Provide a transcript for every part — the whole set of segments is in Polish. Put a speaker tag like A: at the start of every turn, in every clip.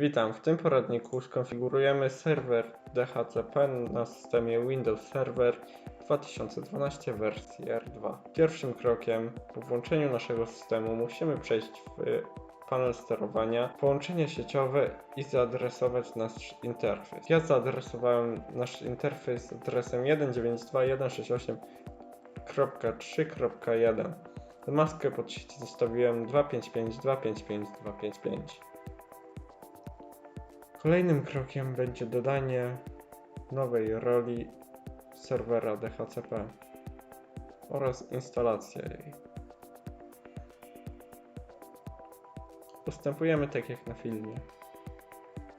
A: Witam, w tym poradniku skonfigurujemy serwer DHCP na systemie Windows Server 2012 wersji R2. Pierwszym krokiem po włączeniu naszego systemu musimy przejść w panel sterowania, połączenie sieciowe i zaadresować nasz interfejs. Ja zaadresowałem nasz interfejs z adresem 192.168.3.1. Maskę pod sieć zostawiłem 255.255.255. Kolejnym krokiem będzie dodanie nowej roli serwera DHCP oraz instalacja jej. Postępujemy tak jak na filmie.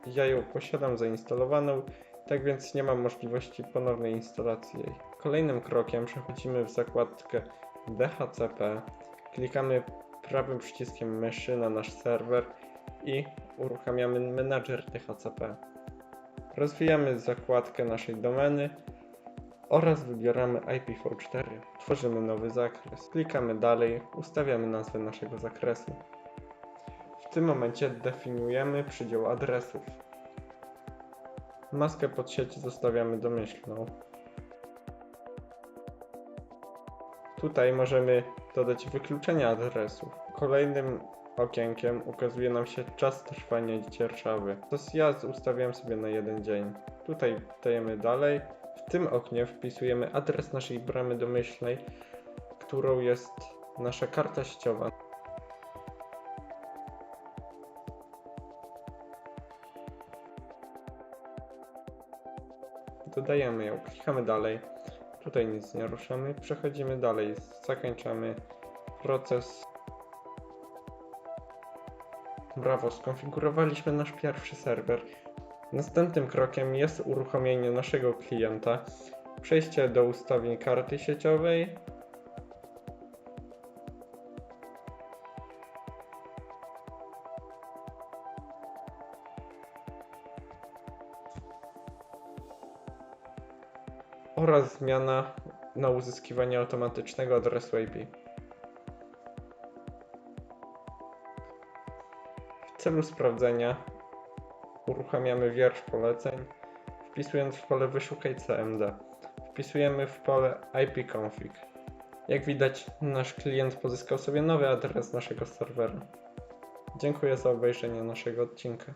A: Ja ją posiadam zainstalowaną, tak więc nie mam możliwości ponownej instalacji jej. Kolejnym krokiem przechodzimy w zakładkę DHCP, klikamy prawym przyciskiem myszy na nasz serwer i uruchamiamy menadżer DHCP. Rozwijamy zakładkę naszej domeny oraz wybieramy IPv4. Tworzymy nowy zakres. Klikamy dalej, ustawiamy nazwę naszego zakresu. W tym momencie definiujemy przydział adresów. Maskę pod sieć zostawiamy domyślną. Tutaj możemy dodać wykluczenie adresów. Kolejnym okienkiem ukazuje nam się czas trwania dzierżawy. To ja ustawiam sobie na jeden dzień. Tutaj dajemy dalej. W tym oknie wpisujemy adres naszej bramy domyślnej, którą jest nasza karta sieciowa. Dodajemy ją, klikamy dalej. Tutaj nic nie ruszamy, przechodzimy dalej, zakończamy proces. Brawo, skonfigurowaliśmy nasz pierwszy serwer. Następnym krokiem jest uruchomienie naszego klienta, przejście do ustawień karty sieciowej. oraz zmiana na uzyskiwanie automatycznego adresu IP. Celu sprawdzenia uruchamiamy wiersz poleceń, wpisując w pole wyszukaj CMD. Wpisujemy w pole ipconfig. Jak widać, nasz klient pozyskał sobie nowy adres naszego serwera. Dziękuję za obejrzenie naszego odcinka.